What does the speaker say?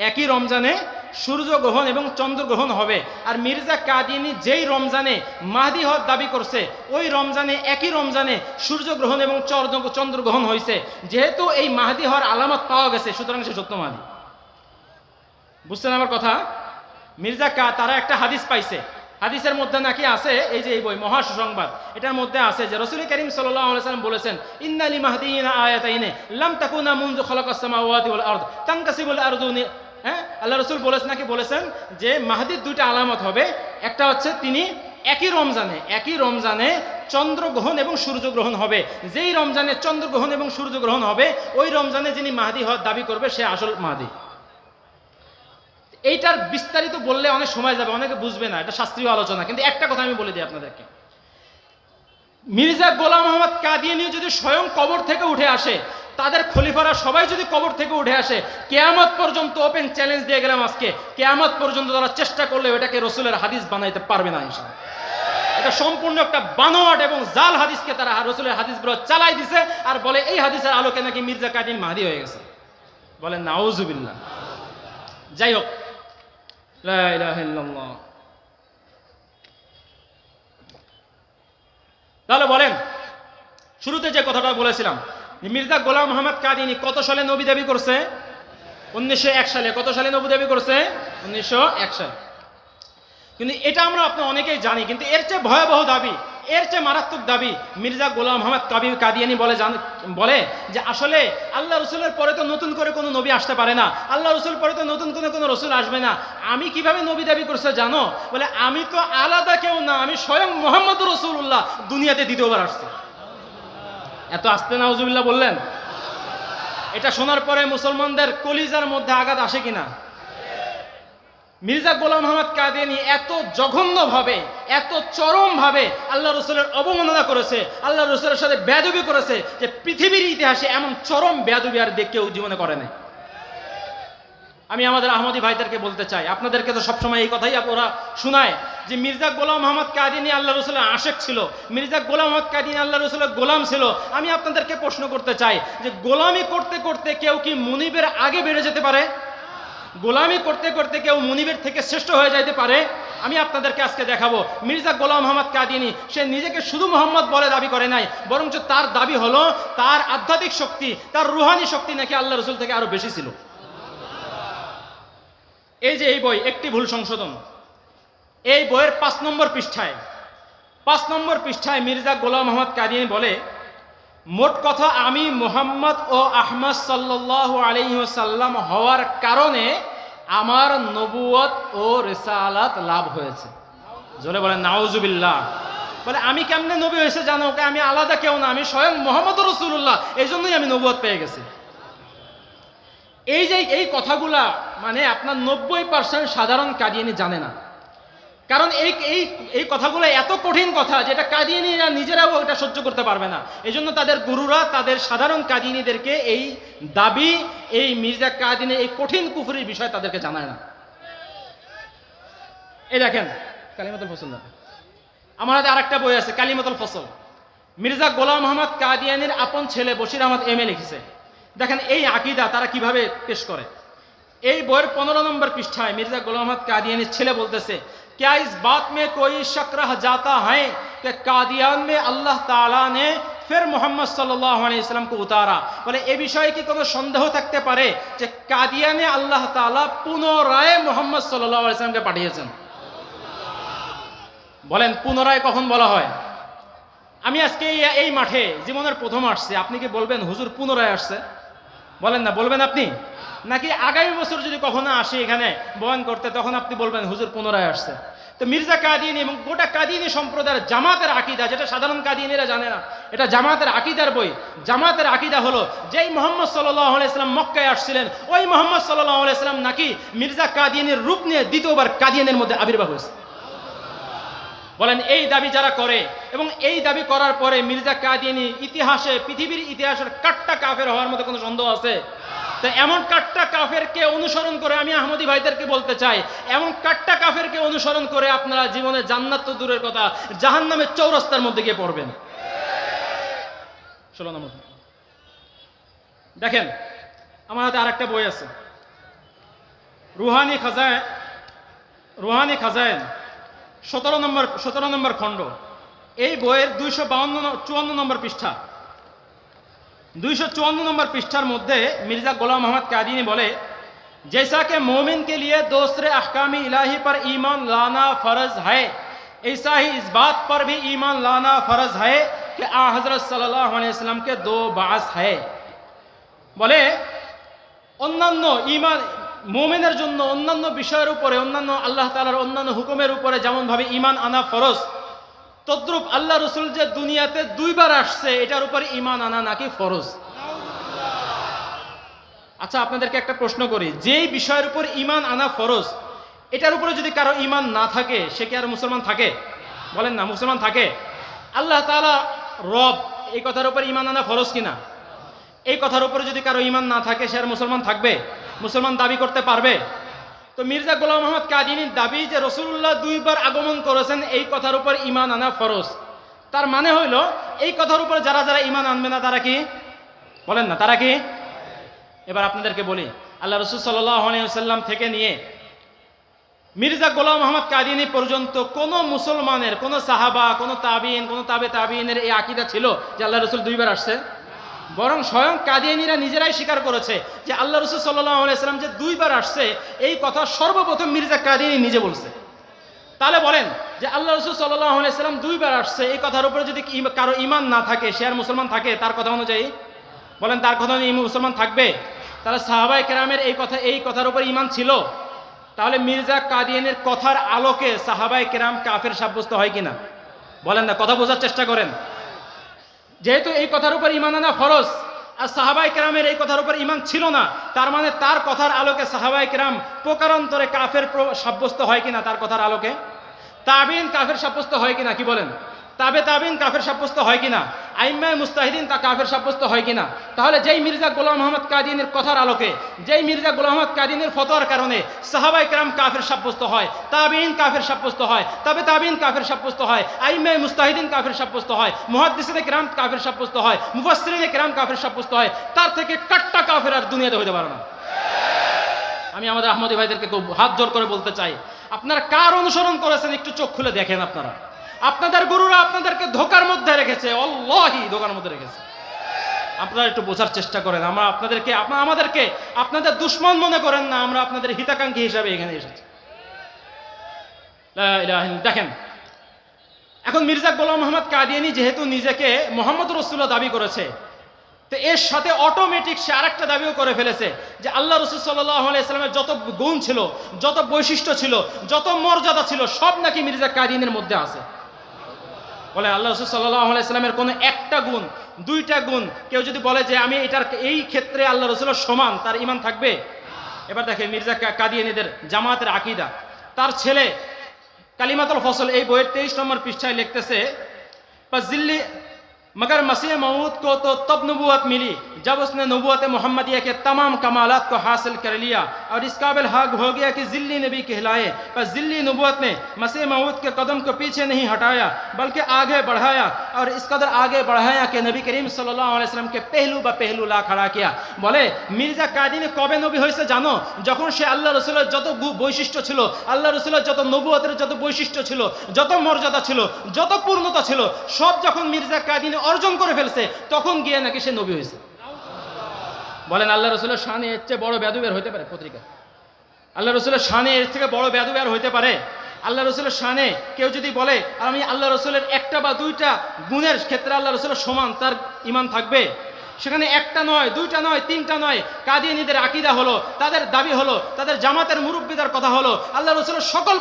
একই রমজানে সূর্যগ্রহণ এবং চন্দ্রগ্রহণ হবে। আর মির্জা কাদিনী যেই রমজানে মাহদি হওয়ার দাবি করছে, ওই রমজানে একই রমজানে সূর্যগ্রহণ এবং চন্দ্র- চন্দ্রগ্রহণ হয়েছে যেহেতু এই মাহদি হওয়ার আলামত পাওয়া গেছে, সুতরাং সে সত্য মাহদি। বুঝছেন আমার কথা? মির্জা কা, তারা একটা হাদিস পাইছে। হাদিসের মধ্যে নাকি আছে, এই যে এই বই, মহা সুসংবাদ। এটার মধ্যে আছে যে রসুল করিম সাল্লাম বলেছেন, ইন্নালি মাহদিনা আয়াতাইনে, লাম তাকুনা মুনযু খালাকাস সামাওয়াতি ওয়াল আরদ, তানকাসিবুল হ্যাঁ? আল্লাহ রসুল বলেছেন নাকি? বলেছেন যে মাহাদির দুইটা আলামত হবে। একটা হচ্ছে তিনি একই রমজানে একই রমজানে চন্দ্রগ্রহণ এবং সূর্যগ্রহণ হবে। যেই রমজানে চন্দ্রগ্রহণ এবং সূর্যগ্রহণ হবে, ওই রমজানে যিনি মাহাদি হওয়ার দাবি করবে, সে আসল মাহাদি। এইটার বিস্তারিত বললে অনেক সময় যাবে, অনেকে বুঝবে না, এটা শাস্ত্রীয় আলোচনা। কিন্তু একটা কথা আমি বলে দিই আপনাদেরকে। মির্জা গোলাম মোহাম্মদ কাদিয়ানি যদি স্বয়ং কবর থেকে উঠে আসে তাদের খলিফারা সবাই যদি কবর থেকে উঠে আসে, কেয়ামত পর্যন্ত ওপেন চ্যালেঞ্জ দিয়ে গেলাম আজকে। কেয়ামত পর্যন্ত তারা চেষ্টা করলে এটাকে রসুলের হাদিস বানাইতে পারবে না এটা সম্পূর্ণ একটা বানোয়াট এবং জাল হাদিসকে তারা রসুলের হাদিসগুলো চালাই দিছে আর বলে, এই হাদিসের আলোকে নাকি মির্জা কাদিন মাহাদি হয়ে গেছে। বলে নাউজুবিল্লাহ। যাই হোক। তাহলে বলেন, শুরুতে যে কথাটা বলেছিলাম মির্জা গোলাম মোহাম্মদ কাদিনী কত সালে নবী দাবি করছে? উনিশশো এক সালে। কত সালে নবী দাবি করছে? উনিশশো এক সালে। কিন্তু এটা আমরা আপনি অনেকেই জানি, কিন্তু এর চেয়ে ভয়াবহ দাবি, এর চেয়ে মারাত্মক দাবি মির্জা গোলাম মোহাম্মদ কাবি কাদিয়ানি বলে জান বলে যে আসলে আল্লাহ রসুলের পরে তো নতুন করে কোনো নবী আসতে পারে না। আল্লাহ রসুল পরে তো নতুন কোনো কোনো রসুল আসবে না। আমি কীভাবে নবী দাবি করছে জানো? বলে আমি তো আলাদা কেউ না, আমি স্বয়ং মোহাম্মদ রসুল্লাহ দুনিয়াতে দ্বিতীয়বার আসছে। এত আস্তে নাউজুবিল্লাহ বললেন? এটা শোনার পরে মুসলমানদের কলিজার মধ্যে আঘাত আসে কিনা? মির্জা গোলাম মোহাম্মদ কাদিয়ানি এত জঘন্যভাবে, এত চরমভাবে আল্লাহ রসুলের অবমাননা করেছে, আল্লাহ রসুলের সাথে বেদবি করেছে যে পৃথিবীর ইতিহাসে এমন চরম বেদবি আর দেখ কেউ জীবনে করে নাই। আমি আমাদের আহমদী ভাইদেরকে বলতে চাই, আপনাদেরকে তো সবসময় এই কথাই ওরা শোনায় যে মির্জা গোলাম মোহাম্মদ কাদিনী আল্লাহ রসুলের আশেক ছিল, মির্জা গোলাম মোহাম্মদ কাদিনী আল্লাহ রসুলের গোলাম ছিল। আমি আপনাদেরকে প্রশ্ন করতে চাই যে গোলামি করতে করতে কেউ কি মুনিবের আগে বেড়ে যেতে পারে? গোলামি করতে করতে কেউ মুনিবের থেকে শ্রেষ্ঠ হয়ে যাইতে পারে? আমি আপনাদেরকে আজকে দেখাবো, মির্জা গোলাম মোহাম্মদ কাদিনী, সে নিজেকে শুধু মোহাম্মদ বলে দাবি করে নাই, বরঞ্চ তার দাবি হলো তার আধ্যাত্মিক শক্তি, তার রুহানি শক্তি নাকি আল্লাহ রসুল থেকে আরও বেশি ছিল। এই যে এই বই, একটি ভুল সংশোধন। এই বইয়ের পাঁচ নম্বর পৃষ্ঠায়, পাঁচ নম্বর পৃষ্ঠায় মির্জা গোলাম মোহাম্মদ কাদিনী বলে, মোট কথা আমি মোহাম্মদ ও আহমদ সাল্লাহ আলিহাসাল্লাম হওয়ার কারণে আমার নবুয়ত ও রেসালাত লাভ হয়েছে। জোরে বলে নাওজুবিল্লাহ বলে, আমি কেমনে নবী হয়েছে জানো? ওকে আমি আলাদা কেউ না, আমি স্বয়ং মোহাম্মদ রসুল্লাহ এই জন্যই আমি নবুয়ত পেয়ে গেছি। এই যে এই কথাগুলা মানে আপনার নব্বই পার্সেন্ট সাধারণ কাদিয়ানি জানে না। কারণ এই এই এই কথাগুলো এত কঠিন কথা যেটা কাদিয়ানিরা নিজেরাও এটা সহ্য করতে পারবে না। এই জন্য তাদের গুরুরা, তাদের সাধারণ কাদিয়ানিদেরকে এই দাবি, এই মির্জা কাদিনী, এই কঠিন কুফুরির বিষয় তাদেরকে জানায় না। এই দেখেন, কালিমতুল ফসল আমার হাতে আরেকটা বই আছে, কালিমতুল ফসল। মির্জা গোলাম মোহাম্মদ কাদিয়ানির আপন ছেলে বশির আহমদ এম এ লিখেছে। দেখেন, এই আকিদা তারা কীভাবে পেশ করে? এই বইয়ের পনেরো নম্বর পৃষ্ঠায় মির্জা গোলাম আহমদ কাদিয়ানির ছেলে বলতেছে क्या इस बात में कोई शक रह जाता है कि कादियान में अल्लाह ताला ने ফের মোহাম্মদ সাল্লাহ আলাইসাল্লাম কে উতারা বলে এ বিষয়ে কি কোনো সন্দেহ থাকতে পারে যে কাদিয়ানে আল্লাহ তাআলা পুনরায় মোহাম্মদ সাল্লাহ আলাইসাল্লামকে পাঠিয়েছেন বলেন পুনরায় কখন বলা হয় আমি আজকে এই- এই মাঠে জীবনের প্রথম আসছে আপনি কি বলবেন হুজুর পুনরায় আসছে বলেন না বলবেন আপনি নাকি আগামী বছর যদি কখনো আসি এখানে বয়ান করতে তখন আপনি বলবেন হুজুর পুনরায় আসছে তো মির্জা কাদিনী এবং গোটা কাদিনী সম্প্রদায়ের জামাতের আকিদা, যেটা সাধারণ কাদিনীরা জানে না, এটা জামাতের আকিদার বই। জামাতের আকিদা হলো, যেই মোহাম্মদ আলাইসলাম মক্কায় আসছিলেন, ওই মোহাম্মদ আলাইসলাম নাকি মির্জা কাদিয়ানির রূপ নিয়ে দ্বিতীয়বার কাদিয়ানের মধ্যে আবির্ভাব হয়েছে। বলেন, এই দাবি যারা করে, এবং এই দাবি করার পরে মির্জা কাদিয়ানি ইতিহাসে, পৃথিবীর ইতিহাসের কাট্টা কাফের হওয়ার মতো কোনো সন্দেহ আছে? এমন কাট্টা কাফেরকে অনুসরণ করে আমি আহমদি ভাইদেরকে বলতে চাই, এমন কাট্টা কাফেরকে অনুসরণ করে আপনারা জীবনে জান্নাত তো দূরের কথা জাহান নামের চৌরাস্তার মধ্যে গিয়ে পড়বেন। ষোলো নম্বর। দেখেন, আমার হাতে আরেকটা বই আছে। রুহানি খাজায়, রুহানি খাজায়েন সতেরো নম্বর সতেরো নম্বর খণ্ড। এই বইয়ের দুইশো বাউন্ন চুয়ান্ন নম্বর পৃষ্ঠা। দুইশো চুয়ান্ন নম্বর পৃষ্ঠার মধ্যে মির্জা গোলাম মোহাম্মদ কাদিনী বলে जैसा कि मोमिन के लिए दूसरे अहकामी इलाही पर ईमान लाना फ़र्ज है ऐसा ही इस बात पर भी ईमान लाना फ़र्ज है कि आ हज़रत सल्लल्लाहु अलैहि वसल्लम के दो बास है বলে অন্যান্য ইমান মোমেনের জন্য অন্যান্য বিষয়ের উপরে অন্যান্য আল্লাহ তালার অন্যান্য হুকুমের উপরে যেমনভাবে ইমান আনা ফরজ তদ্রুপ আল্লাহ রসুল যে দুনিয়াতে দুইবার আসছে, এটার উপরে ইমান আনা নাকি ফরজ? আচ্ছা আপনাদেরকে একটা প্রশ্ন করি। যেই বিষয়ের উপর ইমান আনা ফরজ, এটার উপরে যদি কারও ইমান না থাকে, সে কি আর মুসলমান থাকে? বলেন না, মুসলমান থাকে। আল্লাহ তাআলা রব, এই কথার উপর ইমান আনা ফরজ কিনা? এই কথার উপরে যদি কারও ইমান না থাকে, সে আর মুসলমান থাকবে? মুসলমান দাবি করতে পারবে? তো মির্জা গোলাম মোহাম্মদ কাদিনীর দাবি যে রসুল্লাহ দুইবার আগমন করেছেন, এই কথার উপর ইমান আনা ফরজ। তার মানে হইল, এই কথার উপর যারা যারা ইমান আনবে না, তারা কি? বলেন না, তারা কি? এবার আপনাদেরকে বলি, আল্লাহ রসুল সাল্লাম থেকে নিয়ে মির্জা গোলাম মোহাম্মদ কাদিনী পর্যন্ত কোনো মুসলমানের, কোনো সাহাবা, কোনো তাবিন কোনো তাবে তাবিনের এই আকিদা ছিল যে আল্লাহ রসুল দুইবার আসছে। বরং স্বয়ং কাদিয়ানিরা নিজেরাই স্বীকার করেছে যে আল্লাহ রসুল সাল্লাম যে দুইবার আসছে, এই কথা সর্বপ্রথম মির্জা কাদিয়ানি নিজে বলছে। তাহলে বলেন যে আল্লাহ রসুল সাল্লাম দুইবার আসছে, এই কথার উপরে যদি কারও ইমান না থাকে, সে আর মুসলমান থাকে, তার কথা অনুযায়ী? বলেন, তার কথা অনুযায়ী মুসলমান থাকবে? তাহলে সাহাবাই কেরামের এই কথা এই কথার উপর ইমান ছিল। তাহলে মির্জা কাদিয়ানের কথার আলোকে সাহাবাই কেরাম কাফের সাব্যস্ত হয় কিনা? বলেন না, কথা বোঝার চেষ্টা করেন। যেহেতু এই কথার উপর ইমান আনা ফরজ, আর সাহাবাই কেরামের এই কথার উপর ইমান ছিল না, তার মানে তার কথার আলোকে সাহাবাই কেরাম প্রকারান্তরে কাফের সাব্যস্ত হয় কিনা, তার কথার আলোকে? তাবিন কাফের সাব্যস্ত হয় কিনা, কি বলেন? তাবে তাবিন কাফের সাব্যস্ত হয় কিনা? আইম্মায় মুস্তাহিদিন তা কাফের সাব্যস্ত হয় কিনা? তাহলে যেই মির্জা গোলাম মোহাম্মদ কাদিনের কথার আলোকে, যেই মির্জা গোলাম মোহাম্মদ কাদিনের ফতোয়ার কারণে সাহাবাই কেরাম কাফের সাব্যস্ত হয় তাবিন কাফের সাব্যস্ত হয়, তবে তাবিন কাফের সাব্যস্ত হয়, আইম্মায় মুস্তাহিদিন কাফের সাব্যস্ত হয়, মুহাদ্দিসিনে কেরাম কাফের সাব্যস্ত হয়, মুফাসসিরিনে কেরাম কাফের সাব্যস্ত হয়, তার থেকে কাট্টা কাফের আর দুনিয়াতে হতে পারে না। আমি আমাদের আহমদী ভাইদেরকে হাত জোর করে বলতে চাই, আপনারা কার অনুসরণ করেছেন একটু চোখ খুলে দেখেন আপনারা। আপনাদের গুরুরা আপনাদেরকে ধোকার মধ্যে রেখেছে, অল্লাহি ধোকার মধ্যে রেখেছে। আপনারা একটু বোঝার চেষ্টা করেন, আমরা আপনাদেরকে আপনা- আমাদেরকে আপনাদের দুশ্মন মনে করেন না, আমরা আপনাদের হিতাকাঙ্ক্ষী হিসাবে এখানে এসেছি। দেখেন, এখন মির্জা গোলাম মোহাম্মদ কাদিয়ানি যেহেতু নিজেকে মোহাম্মদ রসুল্লাহ দাবি করেছে, তো এর সাথে অটোমেটিক সে আরেকটা দাবিও করে ফেলেছে যে আল্লাহ রসুল সাল্লামের যত গুণ ছিল, যত বৈশিষ্ট্য ছিল, যত মর্যাদা ছিল, সব নাকি মির্জা কাদিনের মধ্যে আছে। বলে আল্লাহ রসুল সাল্লাহ আলাইসালামের কোনো একটা গুণ, দুইটা গুণ কেউ যদি বলে যে আমি এটার এই ক্ষেত্রে আল্লাহ রসুলের সমান, তার ইমান থাকবে? এবার দেখে মির্জা কাদিয়ানিদের জামাতের আকিদা। তার ছেলে কালিমাতুল ফসল এই বইয়ের তেইশ নম্বর পৃষ্ঠায় লিখতেছে বা জিল্লি मगर मसीह मऊद को तो तब नबूत मिली जब उसने नबूत मोहम्मदिया के तमाम कमालत को हासिल कर लिया और इस काबिल हक हो गया कि जिल्ली नबी कहलाए पर जिल्ली नबूत ने मसीह मऊद के कदम को पीछे नहीं हटाया बल्कि आगे बढ़ाया और इस कदर आगे बढ़ाया कि नबी करीम सल्लल्लाहु अलैहि वसल्लम के पहलू বা পেহলু লা খাড়া কিয়া বলে মির্জা কাদিনে কবে নবী হয়েছে জানো যখন সে আল্লাহ রসুলের যত গু- বৈশিষ্ট্য ছিল আল্লাহ রসুলের যত নবুয়তের যত বৈশিষ্ট্য ছিল যত মর্যাদা ছিল যত পূর্ণতা ছিল সব যখন মির্জা কাদিনে অর্জন করে ফেলছে, তখন গিয়ে নাকি সে নবী হয়েছে। বলেন, আল্লাহ রসুলের শানে এর চেয়ে বড় ব্যাধু বের হইতে পারে পত্রিকা? আল্লাহ রসুলের শানে এর থেকে বড় ব্যাধু বের হইতে পারে? আল্লাহ রসুলের শানে কেউ যদি বলে, আমি আল্লাহ রসুলের একটা বা দুইটা গুণের ক্ষেত্রে আল্লাহ রসুলের সমান, তার ইমান থাকবে? সেখানে একটা নয়, দুইটা নয়, তিনটা নয়, কাদিয়ানিদের আকিদা হলো, তাদের দাবি হলো, তাদের জামাতের মুরব্বীদের কথা হলো, আল্লাহ রসুলের সকল